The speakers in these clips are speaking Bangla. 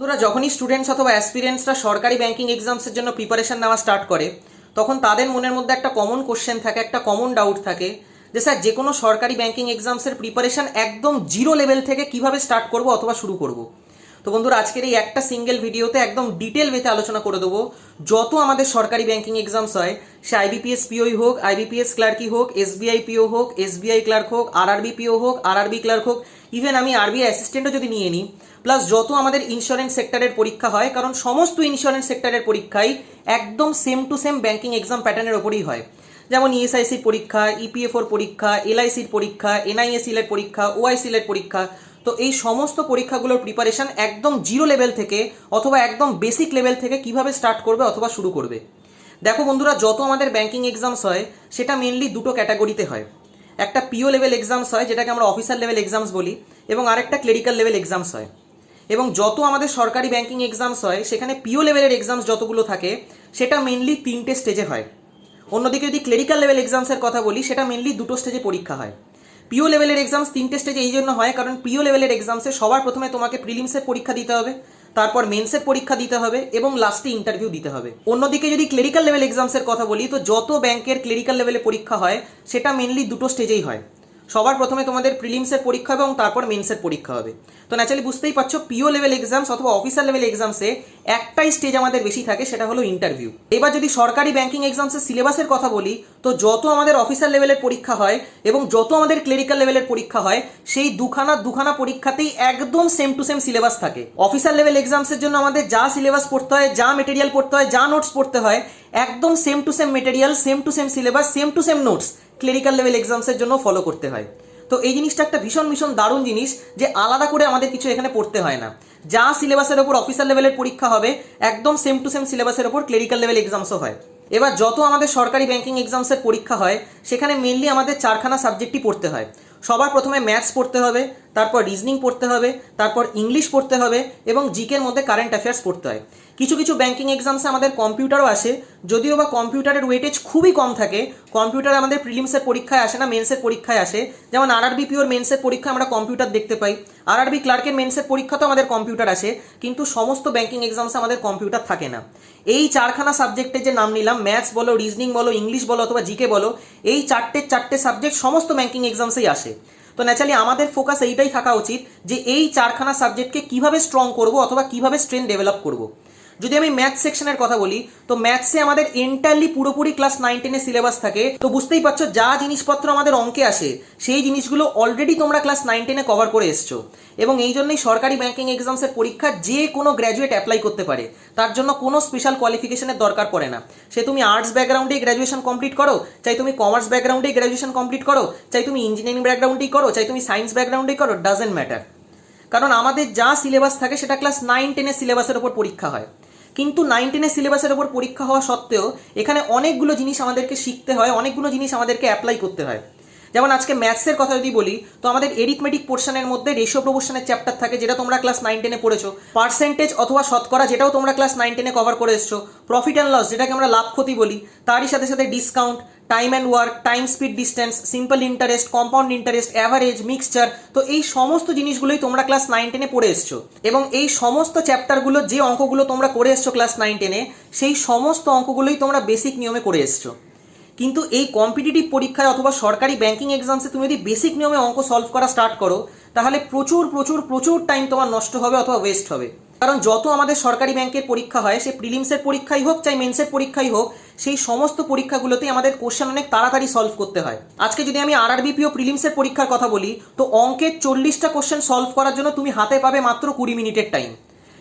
বন্ধুরা, যখনই স্টুডেন্টস অথবা অ্যাসপিরিয়েন্টসরা সরকারি ব্যাঙ্কিং এক্সামসের জন্য প্রিপারেশন নেওয়া স্টার্ট করে, তখন তাদের মনের মধ্যে একটা কমন কোশ্চেন থাকে, একটা কমন ডাউট থাকে যে, স্যার, যে কোনো সরকারি ব্যাঙ্কিং এক্সামসের প্রিপারেশন একদম জিরো লেভেল থেকে কীভাবে স্টার্ট করব অথবা শুরু করব? তো বন্ধুরা, আজকের এই একটা সিঙ্গেল ভিডিওতে একদম ডিটেল ওয়েতে আলোচনা করে দেবো। যত আমাদের সরকারি ব্যাংকিং এক্সামস হয়, সে আইবিপিএস পিওই হোক আইবিপিএস ক্লার্কই হোক এসবিআই পিও হোক এসবিআই ক্লার্ক হোক আরআরবি পিও হোক আরআরবি ক্লার্ক হোক ইভেন আমি আরবিআই অ্যাসিস্ট্যান্টও যদি নিয়ে নিই প্লাস যত আমাদের ইন্স্যুরেন্স সেক্টরের পরীক্ষা হয়, কারণ সমস্ত ইন্স্যুরেন্স সেক্টরের পরীক্ষাই একদম same to same banking exam প্যাটার্নের ওপরেই হয়। যেমন ইএসআইসির পরীক্ষা ইপিএফওর পরীক্ষা এলআইসির পরীক্ষা এনআইএসিলের পরীক্ষা ওআইসিলের পরীক্ষা তো এই সমস্ত পরীক্ষাগুলোর প্রিপারেশন একদম জিরো লেভেল থেকে অথবা একদম বেসিক লেভেল থেকে কীভাবে স্টার্ট করবে অথবা শুরু করবে। দেখো বন্ধুরা, যত আমাদের ব্যাংকিং এক্সামস হয়, সেটা মেনলি দুটো ক্যাটাগরিতে হয়। একটা পিও লেভেল এক্সামস হয়, যেটাকে আমরা অফিসার লেভেল এক্সামস বলি, এবং আরেকটা ক্লেরিক্যাল লেভেল এক্সামস হয়। এবং যত আমাদের সরকারি ব্যাংকিং এক্সামস হয়, সেখানে পিও লেভেলের এক্সামস যতগুলো থাকে, সেটা মেনলি তিনটে স্টেজে হয়। অন্যদিকে যদি ক্লেরিক্যাল লেভেল এক্সামসের কথা বলি, সেটা মেনলি দুটো স্টেজে পরীক্ষা হয়। পিও লেভেলের এক্সামস তিনটে স্টেজে এই জন্য হয়, কারণ পিও লেভেলের এক্সামসে সবার প্রথমে তোমাকে প্রিলিমসের পরীক্ষা দিতে হবে, তারপর মেন্সের পরীক্ষা দিতে হবে এবং লাস্টে ইন্টারভিউ দিতে হবে। অন্যদিকে যদি ক্লেরিক্যাল লেভেল এক্সামসের কথা বলি, তো যত ব্যাংকের ক্লেরিক্যাল লেভেলে পরীক্ষা হয়, সেটা মেনলি দুটো স্টেজেই হয়। সবার প্রথমে তোমাদের প্রিলিমসের পরীক্ষা হবে এবং তারপর মেন্সের পরীক্ষা হবে। তো ন্যাচারালি বুঝতেই পারছ পিও লেভেল এক্সামস অথবা অফিসার লেভেল এক্সামসে একটাই স্টেজ আমাদের বেশি থাকে, সেটা হলো ইন্টারভিউ এবার যদি সরকারি ব্যাংকিং এক্সামসের সিলেবাসের কথা বলি, তো যত আমাদের অফিসার লেভেলের পরীক্ষা হয় এবং যত আমাদের ক্লেরিক্যাল লেভেলের পরীক্ষা হয়, সেই দুখানা দুখানা পরীক্ষাতেই একদম সেম টু সেম সিলেবাস থাকে। অফিসার লেভেল এক্সামসের জন্য আমাদের যা সিলেবাস পড়তে হয়, যা মেটেরিয়াল পড়তে হয়, যা নোটস পড়তে হয়, একদম same to same material same to same syllabus same to same notes clerical level এক্সামসের জন্য ফলো করতে হয়। তো এই জিনিসটা একটা ভীষণ ভীষণ দারুণ জিনিস যে আলাদা করে আমাদের কিছু এখানে পড়তে হয় না। যা সিলেবাসের ওপর অফিসার লেভেলের পরীক্ষা হবে, একদম সেম টু সেম সিলেবাসের ওপর ক্লেরিক্যাল লেভেল এক্সামসও হয়। এবার যত আমাদের সরকারি ব্যাংকিং এক্সামসের পরীক্ষা হয়, সেখানে মেনলি আমাদের চারখানা সাবজেক্টই পড়তে হয়। সবার প্রথমে ম্যাথস পড়তে হবে তারপর রিজনিং পড়তে হবে, তারপর ইংলিশ পড়তে হবে এবং জিকের মধ্যে কারেন্ট অ্যাফেয়ার্স পড়তে হয়। কিছু কিছু ব্যাংকিং এক্সামসে আমাদের কম্পিউটারও আসে, যদিও বা কম্পিউটারের ওয়েটেজ খুবই কম থাকে কম্পিউটার আমাদের প্রিলিমসের পরীক্ষায় আসে না মেন্সের পরীক্ষায় আসে। যেমন আরআরবি পিওর মেন্সের পরীক্ষা আমরা কম্পিউটার দেখতে পাই। আরআরবি ক্লার্কের মেন্সের পরীক্ষাতেও আমাদের কম্পিউটার আসে, কিন্তু সমস্ত ব্যাংকিং এক্সামসে আমাদের কম্পিউটার থাকে না। এই চারখানা সাবজেক্টের যে নাম নিলাম ম্যাথস বলো রিজনিং বলো ইংলিশ বলো অথবা জিকে বলো, এই চারটে চারটে সাবজেক্ট সমস্ত ব্যাংকিং এক্সামসেই আসে। তো ন্যাচারালি আমাদের ফোকাস এইটাই থাকা উচিত যে এই চারখানা সাবজেক্টকে কীভাবে স্ট্রং করব অথবা কীভাবে স্ট্রেন ডেভেলপ করব। যদি আমি ম্যাথ সেকশনের কথা বলি, তো ম্যাথসে আমাদের এন্টারলি পুরোপুরি ক্লাস নাইন টেনের সিলেবাস থাকে। তো বুঝতেই পারছ, যা জিনিসপত্র আমাদের অঙ্কে আসে, সেই জিনিসগুলো অলরেডি তোমরা ক্লাস নাইন টেনে কভার করে এসছো। এবং এই জন্যই সরকারি ব্যাংকিং এক্সামসের পরীক্ষা যে কোনো গ্র্যাজুয়েট অ্যাপ্লাই করতে পারে। তার জন্য কোনো স্পেশাল কোয়ালিফিকেশনের দরকার পড়ে না। সে তুমি আর্টস ব্যাকগ্রাউন্ডেই গ্র্যাজুয়েশন কমপ্লিট করো, চাই তুমি কমার্স ব্যাকগ্রাউন্ডেই গ্র্যাজুয়েশন কমপ্লিট করো, চাই তুমি ইঞ্জিনিয়ারিং ব্যাকগ্রাউন্ডেই করো, চাই তুমি সায়েন্স ব্যাকগ্রাউন্ডেই করো ডাজেন্ট ম্যাটার কারণ আমাদের যা সিলেবাস থাকে, সেটা ক্লাস নাইন টেনের সিলেবাসের ওপর পরীক্ষা হয়। কিন্তু নাইন টেনের সিলেবাসের ওপর পরীক্ষা হওয়া সত্ত্বেও এখানে অনেকগুলো জিনিস আমাদেরকে শিখতে হয়, অনেকগুলো জিনিস আমাদেরকে অ্যাপ্লাই করতে হয়। যেমন আজকে ম্যাথসের কথা যদি বলি, তো আমাদের এরিথমেটিক পোর্শনের মধ্যে রেশিও প্রপোর্শনের চ্যাপ্টার থাকে, যেটা তোমরা ক্লাস নাইন টেনে পড়েছো। পার্সেন্টেজ অথবা শতকরা যেটাও তোমরা ক্লাস নাইন টেনে কভার করে এসছো। প্রফিট অ্যান্ড লস যেটাকে আমরা লাভ ক্ষতি বলি, তারই সাথে সাথে discount time and work time speed distance simple interest compound interest average mixture তো এই সমস্ত জিনিসগুলোই তোমরা ক্লাস নাইন টেনে পড়ে এসছো। এবং এই সমস্ত চ্যাপ্টারগুলো যে অঙ্কগুলো তোমরা করে এসছো ক্লাস নাইন টেনে সেই সমস্ত অঙ্কগুলোই তোমরা বেসিক নিয়মে করে এসছো। কিন্তু এই কম্পিটিটিভ পরীক্ষায় অথবা সরকারি ব্যাংকিং এক্সামসে তুমি যদি বেসিক নিয়মে অঙ্ক সলভ করা স্টার্ট করো, তাহলে প্রচুর প্রচুর প্রচুর টাইম তোমার নষ্ট হবে অথবা ওয়েস্ট হবে। কারণ যত আমাদের সরকারি ব্যাংকের পরীক্ষা হয়, সে প্রিলিমসের পরীক্ষাই হোক চাই মেন্সের পরীক্ষাই হোক, সেই সমস্ত পরীক্ষাগুলোতেই আমাদের কোশ্চেন অনেক তাড়াতাড়ি সলভ করতে হয়। আজকে যদি আমি আর আরবিপিও প্রিলিমসের পরীক্ষার কথা বলি, তো অঙ্কের চল্লিশটা কোশ্চেন সলভ করার জন্য তুমি হাতে পাবে মাত্র কুড়ি মিনিটের টাইম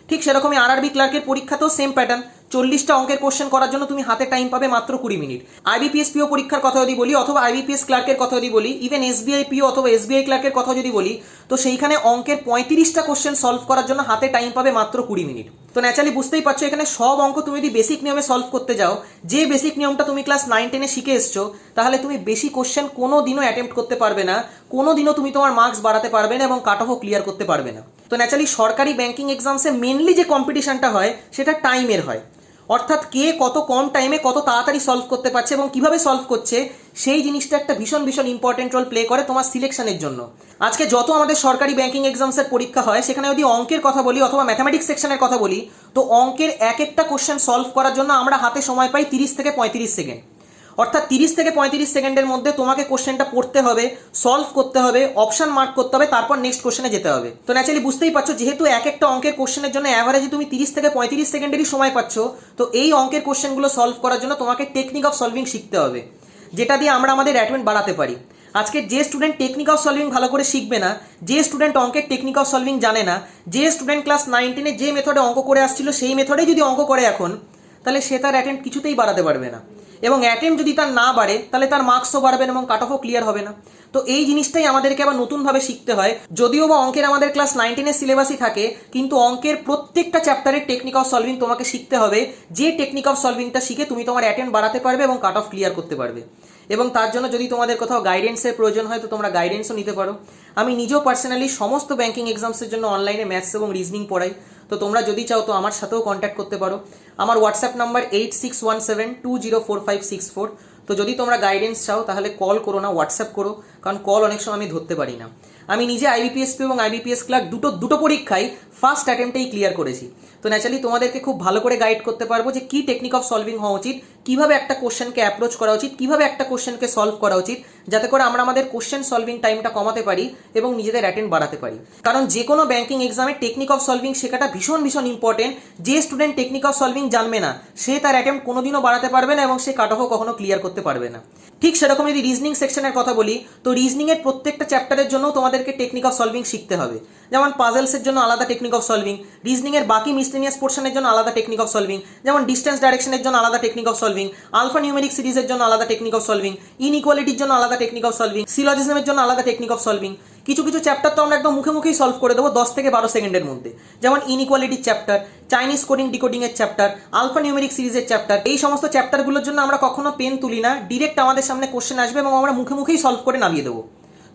ঠিক সেরকমই আর আরবি ক্লার্কের পরীক্ষাতেও সেম প্যাটার্ন চল্লিশটা অঙ্কের কোশ্চেন করার জন্য তুমি হাতে টাইম পাবে মাত্র কুড়ি মিনিট। আইবিপিএস পিও পরীক্ষার কথা যদি বলি, অথবা আইবিপিএস ক্লার্কের কথা যদি বলি ইভেন এসবিআই পিও অথবা এসবিআই ক্লার্কের কথা যদি বলি, তো সেইখানে অঙ্কের পঁয়ত্রিশটা কোশ্চেন সলভ করার জন্য হাতে টাইম পাবে মাত্র কুড়ি মিনিট। তো ন্যাচারালি বুঝতেই পারছ, এখানে সব অঙ্ক তুমি যদি বেসিক নিয়মে সলভ করতে যাও, যে বেসিক নিয়মটা তুমি ক্লাস নাইন টেনে শিখে এসছো, তাহলে তুমি বেশি কোশ্চেন কোনো দিনও অ্যাটেম্প্ট করতে পারবে না কোনো দিনও তুমি তোমার মার্কস বাড়াতে পারবে না এবং কাট অফও ক্লিয়ার করতে পারবে না। তো ন্যাচারালি সরকারি ব্যাংকিং এক্সামসে মেনলি যে কম্পিটিশনটা হয়, সেটা টাইমের হয়। অর্থাৎ কে কত কম টাইমে কত তাড়াতাড়ি সলভ করতে পারছে এবং কীভাবে সলভ করছে, সেই জিনিসটা একটা ভীষণ ভীষণ ইম্পর্টেন্ট রোল প্লে করে তোমার সিলেকশনের জন্য। আজকে যত আমাদের সরকারি ব্যাংকিং এক্সামসের পরীক্ষা হয়, সেখানে যদি অঙ্কের কথা বলি অথবা ম্যাথামেটিক্স সেকশনের কথা বলি, তো অঙ্কের এক একটা কোশ্চেন সলভ করার জন্য আমরা হাতে সময় পাই তিরিশ থেকে পঁয়ত্রিশ সেকেন্ড অর্থাৎ তিরিশ থেকে পঁয়ত্রিশ সেকেন্ডের মধ্যে তোমাকে কোশ্চেনটা পড়তে হবে সলভ করতে হবে অপশন মার্ক করতে হবে, তারপর নেক্সট কোশ্চেনে যেতে হবে। তো ন্যাচারালি বুঝতেই পারছ, যেহেতু এক একটা অঙ্কের কোশ্চেনের জন্য অ্যাভারেজে তুমি তিরিশ থেকে পঁয়ত্রিশ সেকেন্ডেরই সময় পাচ্ছ, তো এই অঙ্কের কোশ্চেনগুলো সলভ করার জন্য তোমাকে টেকনিক অফ সলভিং শিখতে হবে, যেটা দিয়ে আমরা আমাদের অ্যাটেন্ড বাড়াতে পারি। আজকে যে স্টুডেন্ট টেকনিক অফ সলভিং ভালো করে শিখবে না, যে স্টুডেন্ট অঙ্কের টেকনিক অফ সলভিং জানে না, যে স্টুডেন্ট ক্লাস নাইনটিনে যে মেথডে অঙ্ক করে আসছিল, সেই মেথডে যদি অঙ্ক করে এখন, তাহলে সে তার অ্যাটেন্ড কিছুতেই বাড়াতে পারবে না। এবং অ্যাটেম্প যদি তার না বাড়ে, তাহলে তার মার্কসও বাড়বেন এবং কাট অফও ক্লিয়ার হবে না। তো এই জিনিসটাই আমাদেরকে আবার নতুনভাবে শিখতে হয়। যদিও বা অঙ্কের আমাদের ক্লাস নাইনটিনের সিলেবাসই থাকে, কিন্তু অঙ্কের প্রত্যেকটা চ্যাপ্টারের টেকনিক অফ সলভিং তোমাকে শিখতে হবে। যে টেকনিক অফ সলভিংটা শিখে তুমি তোমার অ্যাটেন্ড বাড়াতে পারবে এবং কাট অফ ক্লিয়ার করতে পারবে। এবং তার জন্য যদি তোমাদের কোথাও গাইডেন্সের প্রয়োজন হয়, তো তোমরা গাইডেন্সও নিতে পারো। আমি নিজেও পার্সোনালি সমস্ত ব্যাংকিং এক্সামসের জন্য অনলাইনে ম্যাথস এবং রিজনিং পড়াই। তো তোমরা যদি চাও, তো আমার সাথেও কন্ট্যাক্ট করতে পারো। আমার WhatsApp number eight six one seven two zero four five six four তো যদি তোমরা গাইডেন্স চাও, তাহলে কল করো না হোয়াটসঅ্যাপ করো। কারণ কল অনেক সময় আমি ধরতে পারি না। আমি নিজে আইবিপিএসপি এবং আইবিপিএস ক্লার্ক দুটো দুটো পরীক্ষায় ফার্স্ট অ্যাটেম্পটেই ক্লিয়ার করেছি। তো ন্যাচারালি তোমাদেরকে খুব ভালো করে গাইড করতে পারব যে কি টেকনিক অফ সলভিং হওয়া উচিত, কীভাবে একটা কোশ্চেনকে অ্যাপ্রোচ করা উচিত, কীভাবে একটা কোশ্চেনকে সলভ করা উচিত, যাতে করে আমরা আমাদের কোশ্চেন সলভিং টাইমটা কমাতে পারি এবং নিজেদের অ্যাটেন্ড বাড়াতে পারি। কারণ যে কোনো ব্যাংকিং এক্সামে টেকনিক অফ সলভিং শেখাটা ভীষণ ভীষণ ইম্পর্টেন্ট যে স্টুডেন্ট টেকনিক অফ সলভিং জানবে না, সে তার অ্যাটেম্প কোনোদিনও বাড়াতে পারবে না এবং সে কাট অফও কখনো ক্লিয়ার করতে পারবে না। ঠিক সেরকম যদি রিজনিং সেকশনের কথা বলি, তো রিজনিং এর প্রত্যেকটা চ্যাপ্টারের জন্য তোমাদেরকে টেকনিক অফ সলভিং শিখতে হবে। যেমন পাজলসের জন্য আলাদা টেকনিক অফ সলভিং রিজনিং এর বাকি মিসলেনিয়াস পোর্শনের জন্য আলাদা টেকনিক অফ সলভিং যেমন ডিস্টেন্স ডাইরেকশনের জন্য আলাদা technique of solving alpha numeric সিরিজের জন্য আলাদা টেকনিক অফ সলভিং ইনইকুয়ালিটির জন্য আলাদা টেকনিক অফ সলভিং সিলজিজমের জন্য আলাদা টেকনিক অফ সলভিং কিছু কিছু চ্যাপ্টার তো আমরা একদম মুখে মুখেই সলভ করে দেবো দশ থেকে বারো সেকেন্ডের মধ্যে। যেমন ইনইকুয়ালিটির চ্যাপ্টার চাইনিজ কোডিং ডিকোডিং এর চ্যাপ্টার আলফা নিউমেরিক সিরিজের চ্যাপ্টার এই সমস্ত চ্যাপ্টারগুলোর জন্য আমরা কখনো পেন তুলি না। ডিরেক্ট আমাদের সামনে কোশ্চেন আসবে এবং আমরা মুখে মুখেই সলভ করে নামিয়ে দেবো।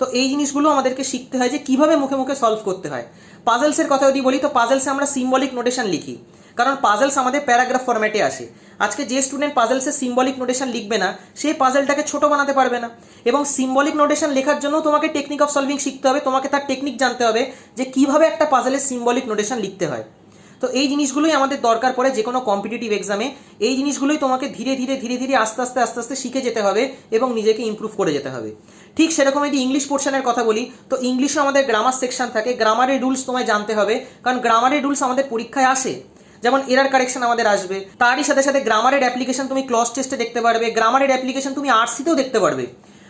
তো এই জিনিসগুলো আমাদেরকে শিখতে হয় যে কীভাবে মুখে মুখে সলভ করতে হয়। পাজলসের কথা যদি বলি, তো পাজলসে আমরা সিম্বলিক নোটেশন লিখি। কারণ পাজলস আমাদের প্যারাগ্রাফ ফরম্যাটে আসে। আজকে যে স্টুডেন্ট পাজেলসে সিম্বলিক নোটেশন লিখবে না, সে পাজেলটাকে ছোট বানাতে পারবে না। এবং সিম্বলিক নোটেশন লেখার জন্য তোমাকে টেকনিক অফ সলভিং শিখতে হবে, তোমাকে তার টেকনিক জানতে হবে যে কীভাবে একটা পাজেলের সিম্বলিক নোটেশন লিখতে হয়। তো এই জিনিসগুলোই আমাদের দরকার পড়ে যে কোনো কম্পিটিটিভ এক্সামে এই জিনিসগুলোই তোমাকে ধীরে ধীরে ধীরে ধীরে আস্তে আস্তে আস্তে আস্তে শিখে যেতে হবে এবং নিজেকে ইমপ্রুভ করে যেতে হবে। ঠিক সেরকম যদি ইংলিশ পোর্শনের কথা বলি, তো ইংলিশে আমাদের গ্রামার সেকশন থাকে। গ্রামারের রুলস তোমায় জানতে হবে, কারণ গ্রামারের রুলস আমাদের পরীক্ষায় আসে। যেমন এরার কারেকশন আমাদের আসবে। তারই সাথে সাথে গ্রামারের অ্যাপ্লিকেশন তুমি ক্লস টেস্টে দেখতে পারবে। গ্রামারের অ্যাপ্লিকেশন তুমি আরসিতেও দেখতে পারবে।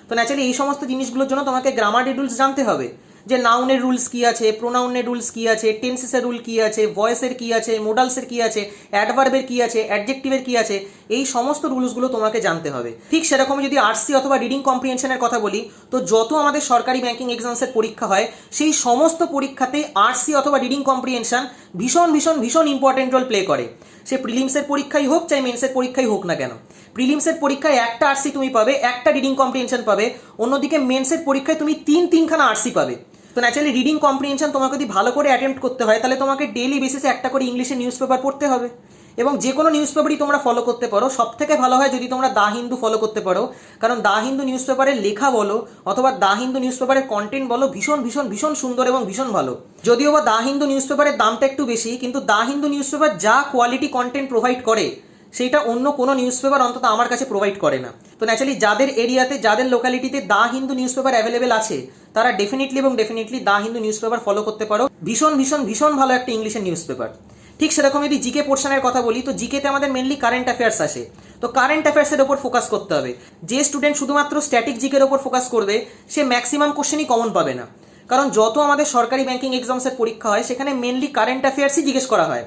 তো ন্যাচারালি এই সমস্ত জিনিসগুলোর জন্য তোমাকে গ্রামার রুলস জানতে হবে। যে নাউনের রুলস কি আছে প্রোনাউনের রুলস কি আছে টেন্সেসের রুল কি আছে ভয়েসের কি আছে মোডালসের কি আছে অ্যাডভার্বের কি আছে অ্যাডজেক্টিভের কি আছে, এই সমস্ত রুলসগুলো তোমাকে জানতে হবে। ঠিক সেরকম যদি আরসি অথবা রিডিং কম্প্রিহেনশনের কথা বলি, তো যত আমাদের সরকারি ব্যাংকিং এক্সামসের পরীক্ষা হয়, সেই সমস্ত পরীক্ষাতে আরসি অথবা রিডিং কম্প্রিহেনশন ভীষণ ভীষণ ভীষণ ইম্পর্টেন্ট রোল প্লে করে। সে প্রিলিমসের পরীক্ষাই হোক চাই মেন্সের পরীক্ষাই হোক না কেন। প্রিলিমসের পরীক্ষায় একটা আরসি তুমি পাবে, একটা রিডিং কম্প্রিহেনশন পাবে, অন্যদিকে মেন্সের পরীক্ষায় তুমি তিন তিনখানা আরসি পাবে। তো ন্যাচারালি রিডিং কম্প্রিহেনশন তোমাকে যদি ভালো করে অ্যাটেম্প্ট করতে হয়, তাহলে তোমাকে ডেইলি বেসিসে একটা করে ইংলিশে নিউজ পেপার পড়তে হবে। এবং যে কোনো নিউজ পেপারই তোমরা ফলো করতে পারো। সব থেকে ভালো হয় যদি তোমরা দা হিন্দু ফলো করতে পারো। কারণ দা হিন্দু নিউজ পেপারের লেখা বলো অথবা দা হিন্দু নিউজ পেপারের কন্টেন্ট বলো ভীষণ ভীষণ ভীষণ সুন্দর এবং ভীষণ ভালো। যদিও বা দা হিন্দু নিউজ পেপারের দামটা একটু বেশি, কিন্তু দা হিন্দু নিউজ পেপার যা কোয়ালিটি কন্টেন্ট প্রোভাইড করে, সেইটা অন্য কোনো নিউজ পেপার অন্তত আমার কাছে প্রোভাইড করে না। তো ন্যাচারালি যাদের এরিয়াতে, যাদের লোকালিটিতে the Hindu news paper available আছে, তারা ডেফিনেটলি এবং definitely the Hindu news paper follow করতে পারো। ভীষণ ভীষণ ভীষণ ভালো একটা ইংলিশের নিউজ পেপার ঠিক সেরকম যদি জিকে পোর্শনের কথা বলি, তো জিকেতে আমাদের মেনলি কারেন্ট অ্যাফেয়ার্স আসে। তো কারেন্ট অ্যাফেয়ার্সের ওপর ফোকাস করতে হবে। যে স্টুডেন্ট শুধুমাত্র স্ট্যাটিক জিকের ওপর ফোকাস করবে, সে ম্যাক্সিমাম কোশ্চেনই কমন পাবে না। কারণ যত আমাদের সরকারি ব্যাংকিং এক্সামসের পরীক্ষা হয়, সেখানে মেনলি কারেন্ট অ্যাফেয়ার্সই জিজ্ঞেস করা হয়।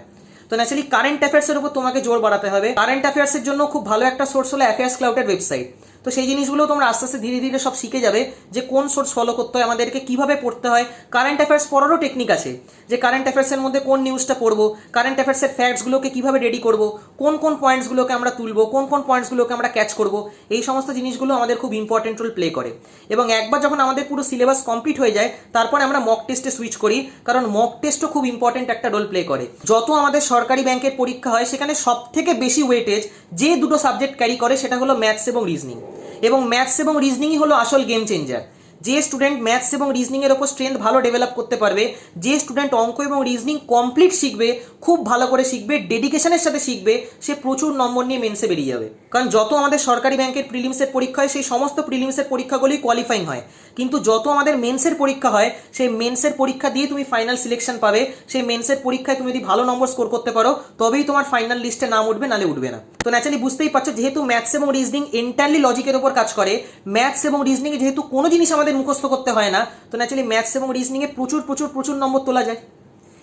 তো ন্যাচারালি কারেন্ট অ্যাফেয়ার্সের উপর তোমাকে জোর বাড়াতে হবে। কারেন্ট অ্যাফেয়ার্সের জন্য খুব ভালো একটা সোর্স হলো অ্যাফেয়ার্স ক্লাউডের ওয়েবসাইট তো সেই জিনিসগুলো তোমরা আস্তে আস্তে ধীরে ধীরে সব শিখে যাবে যে কোন সোর্স ফলো করতে হয়, আমাদেরকে কীভাবে পড়তে হয়। কারেন্ট অ্যাফেয়ার্স পড়ারও টেকনিক আছে। যে কারেন্ট অ্যাফেয়ার্সের মধ্যে কোন নিউজটা পড়ব কারেন্ট অ্যাফেয়ার্সের ফ্যাক্টসগুলোকে কীভাবে রেডি করব, কোন কোন পয়েন্টসগুলোকে আমরা তুলবো, কোন কোন পয়েন্টসগুলোকে আমরা ক্যাচ করব, এই সমস্ত জিনিসগুলো আমাদের খুব ইম্পর্টেন্ট রোল প্লে করে। এবং একবার যখন আমাদের পুরো সিলেবাস কমপ্লিট হয়ে যায়, তারপরে আমরা মক টেস্টে সুইচ করি, কারণ মক টেস্টও খুব ইম্পর্টেন্ট একটা রোল প্লে করে। যত আমাদের সরকারি ব্যাংকের পরীক্ষা হয়, সেখানে সব থেকে বেশি ওয়েটেজ যে দুটো সাবজেক্ট ক্যারি করে, সেটা হলো ম্যাথস এবং রিজনিং এবং ম্যাথস এবং রিজনিংই হলো আসল গেম চেঞ্জার যে স্টুডেন্ট ম্যাথস এবং রিজনিংয়ের ওপর স্ট্রেংথ ভালো ডেভেলপ করতে পারবে, যে স্টুডেন্ট অঙ্ক এবং রিজনিং কমপ্লিট শিখবে, খুব ভালো করে শিখবে ডেডিকেশনের সাথে শিখবে, সে প্রচুর নম্বর নিয়ে মেন্সে বেরিয়ে যাবে। কারণ যত আমাদের সরকারি ব্যাংকের প্রিলিমসের পরীক্ষা হয়, সেই সমস্ত প্রিলিমসের পরীক্ষাগুলোই কোয়ালিফাইং হয়। কিন্তু যত আমাদের মেন্সের পরীক্ষা হয়, সেই মেন্সের পরীক্ষা দিয়ে তুমি ফাইনাল সিলেকশন পাবে, সেই মেন্সের পরীক্ষায় তুমি যদি ভালো নম্বর স্কোর করতে পারো, তবেই তোমার ফাইনাল লিস্টে নাম উঠবে, নালে উঠবে না। তো ন্যাচারালি বুঝতেই পারছ, যেহেতু ম্যাথস এবং রিজনিং এন্টারলি লজিকের উপর কাজ করে ম্যাথস এবং রিজনিংয়ে যেহেতু কোনো জিনিস আমাদের মুখস্থ করতে হয় না। তো ন্যাচারালি ম্যাথস এবং রিজনিংয়ে প্রচুর প্রচুর প্রচুর নম্বর তোলা যায়।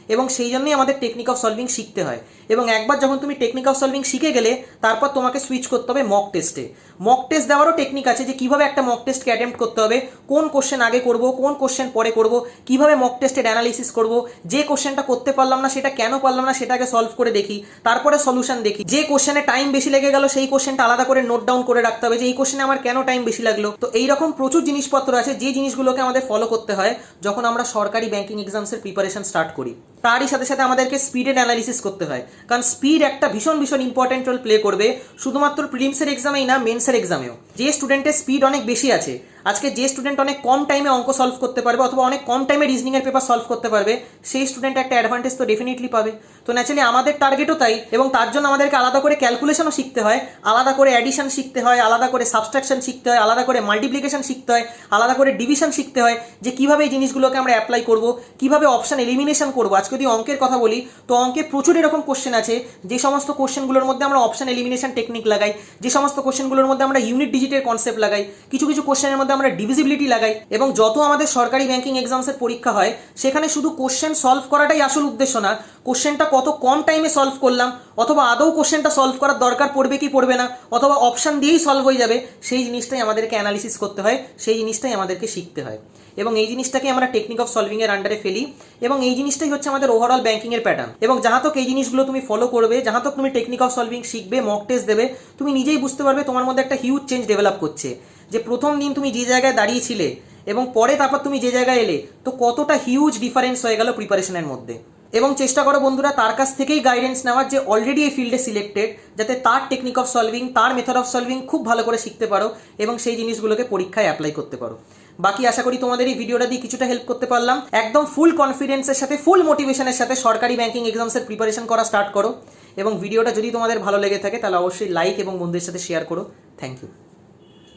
এবং সেই জন্যই আমাদের টেকনিক অফ সলভিং শিখতে হয়। এবং একবার যখন তুমি টেকনিক অফ সলভিং শিখে গেলে, তারপর তোমাকে সুইচ করতে হবে মক টেস্টে মক টেস্ট দেওয়ারও টেকনিক আছে যে কীভাবে একটা মক টেস্টকে অ্যাটেম্প্ট করতে হবে, কোন কোশ্চেন আগে করব, কোন কোশ্চেন পরে করব, কীভাবে মক টেস্টের অ্যানালিসিস করব, যে কোশ্চেনটা করতে পারলাম না, সেটা কেন পারলাম না, সেটাকে সলভ করে দেখি, তারপরে সলিউশন দেখি। যে কোশ্চেনে টাইম বেশি লেগে গেল, সেই কোশ্চেনটা আলাদা করে নোট ডাউন করে রাখতে হবে যে, এই কোশ্চেনে আমার কেন টাইম বেশি লাগল? তো এইরকম প্রচুর জিনিসপত্র আছে যে জিনিসগুলোকে আমাদের ফলো করতে হয় যখন আমরা সরকারি ব্যাংকিং এক্সামসের প্রিপারেশন স্টার্ট করি। তারই সাথে সাথে আমাদেরকে স্পিডের অ্যানালিসিস করতে হয়। কারণ স্পিড একটা ভীষণ ভীষণ ইম্পর্ট্যান্ট রোল প্লে করবে, শুধুমাত্র প্রিলিমসের এক্সামেই না মেন্সের এক্সামেও যে স্টুডেন্টের স্পিড অনেক বেশি আছে, আজকে যে স্টুডেন্ট অনেক কম টাইমে অঙ্ক সলভ করতে পারবে অথবা অনেক কম টাইমে রিজনিংয়ের পেপার সলভ করতে পারবে, সেই স্টুডেন্ট একটা অ্যাডভান্টেজ তো ডেফিনেটলি পাবে। তো ন্যাচারালি আমাদের টার্গেটও তাই এবং তার জন্য আমাদেরকে আলাদা করে ক্যালকুলেশনও শিখতে হয়, আলাদা করে অ্যাডিশন শিখতে হয়, আলাদা করে সাবস্ট্রাকশন শিখতে হয়, আলাদা করে মাল্টিপ্লিকেশন শিখতে হয়, আলাদা করে ডিভিশন শিখতে হয়, যে কীভাবে এই জিনিসগুলোকে আমরা অ্যাপ্লাই করব, কীভাবে অপশান এলিমিনেশন করব। আজকে যদি অঙ্কের কথা বলি, তো অঙ্কে প্রচুর এরকম কোশ্চেন আছে, যে সমস্ত কোশ্চেনগুলোর মধ্যে আমরা অপশান এলিমিনেশন টেকনিক লাগাই, যে সমস্ত কোশ্চেনগুলোর মধ্যে আমরা ইউনিট ডিজিটের কনসেপ্ট লাগাই, কিছু কিছু কোশ্চেনের মধ্যে আমরা ডিভিজিবিলিটি লাগাই, এবং যত আমাদের সরকারি ব্যাংকিং এক্সামসের পরীক্ষা হয়, সেখানে শুধু কোশ্চেন সলভ করাটাই আসল উদ্দেশ্য না। কোশ্চেনটা কত কম টাইমে সলভ করলাম, অথবা আদৌ কোশ্চেনটা সলভ করার দরকার পড়বে কি পড়বে না, অথবা অপশান দিয়েই সলভ হয়ে যাবে, সেই জিনিসটাই আমাদেরকে অ্যানালিসিস করতে হয়, সেই জিনিসটাই আমাদেরকে শিখতে হয়। এবং এই জিনিসটাকে আমরা টেকনিক অফ সলভিং এর আন্ডারে ফেলি, এবং এই জিনিসটাই হচ্ছে আমাদের ওভারঅল ব্যাংকিং এর প্যাটার্ন এবং যাহা তক এই জিনিসগুলো তুমি ফলো করবে যাহা তক তুমি টেকনিক অফ সলভিং শিখবে মক টেস্ট দেবে, তুমি নিজেই বুঝতে পারবে তোমার মধ্যে একটা হিউজ চেঞ্জ ডেভেলপ করছে। যে প্রথম দিন তুমি যে জায়গায় দাঁড়িয়েছিলে এবং পরে তারপর তুমি যে জায়গায় এলে, তো কতটা হিউজ ডিফারেন্স হয়ে গেল প্রিপারেশনের মধ্যে। এবং চেষ্টা করো বন্ধুরা, তার কাছ থেকেই গাইডেন্স নেওয়ার যে অলরেডি এই ফিল্ডে সিলেক্টেড যাতে তার টেকনিক অফ সলভিং তার মেথড অফ সলভিং খুব ভালো করে শিখতে পারো এবং সেই জিনিসগুলোকে পরীক্ষায় অ্যাপ্লাই করতে পারো। বাকি আশা করি তোমাদের এই ভিডিওটা দিয়ে কিছুটা হেল্প করতে পারলাম। একদম ফুল কনফিডেন্সের সাথে ফুল মোটিভেশনের সাথে সরকারি ব্যাংকিং এক্সামসের প্রিপারেশন করা স্টার্ট করো। এবং ভিডিওটা যদি তোমাদের ভালো লেগে থাকে, তাহলে অবশ্যই লাইক এবং বন্ধুদের সাথে শেয়ার করো। Thank you